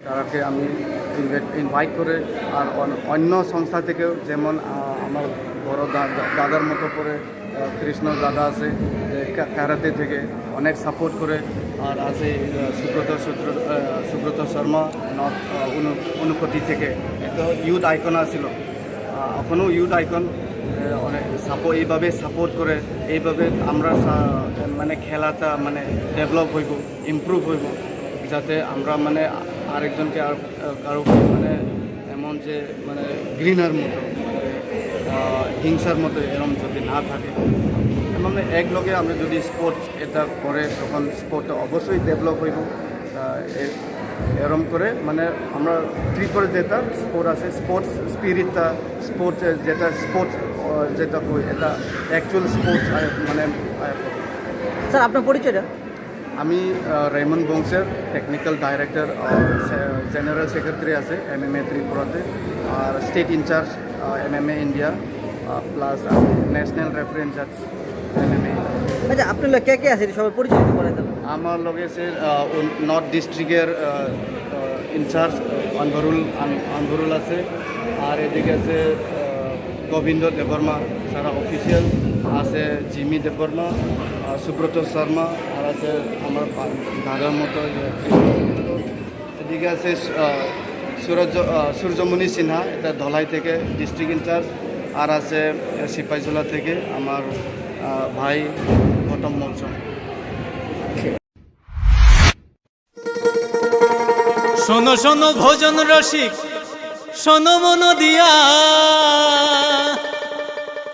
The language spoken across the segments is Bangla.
তারাকে আমি ইনভাইট করে আর অন্য সংস্থা থেকেও যেমন আমার বড় দাদার মতো করে কৃষ্ণ দাদা আছে যে কা- কারাতে থেকে অনেক সাপোর্ট করে আর আছে সুব্রত সূত্র সুব্রত শর্মা অনুপতি থেকে। একটা ইউথ আইকন আছিল। এখনও ইউথ আইকন অনেক সাপোর্ট এইভাবে সাপোর্ট করে, এইভাবে আমরা মানে খেলাটা মানে ডেভেলপ হইব ইমপ্রুভ হইব, যাতে আমরা মানে আরেকজনকে আর কারও মানে এমন যে মানে গ্রিনার মতো মানে, হিংসার মতো এরকম যদি না থাকে। মানে এক লগে আমরা যদি স্পোর্টস এটা করে তখন স্পোর্টটা অবশ্যই ডেভেলপ হইব। এরম করে মানে আমরা ত্রিপুরা যেটা স্পোর্ট আছে স্পোর্টস স্পিরিটটা স্পোর্টস যেটা স্পোর্টস যেটা এটা অ্যাকচুয়াল স্পোর্টস মানে স্যার আপনার পরিচয়টা? আমি রেমন বংশের টেকনিক্যাল ডাইরেক্টর জেনারেল সেক্রেটারি আছে এম এম এ ত্রিপুরাতে আর state in-charge M M A India plus national reference M M A আচ্ছা আপনার কে কে আছে? সবার পরিচয় দেন আমার লগে সে নর্থ ডিস্ট্রিক্টের ইনচার্জ আনভরুল আন- আনভরুল আছে আর এদিকে আছে গোবিন্দ দেববর্মা সারা অফিসিয়াল আছে জিমি দেববর্মা সুব্রত শর্মা, আর আছে আমার দাদার মতো এদিকে আছে সূরজ সূর্যমণি সিনহা, এটা ধলাই থেকে ডিস্ট্রিক্ট ইনচার্জ আর আছে সিপাহীজলা থেকে আমার ভাই গৌতম মৌসুম শোনো শোনো, ভোজন রসিক, শোনো মন দিয়া।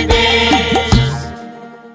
তরাই বেশ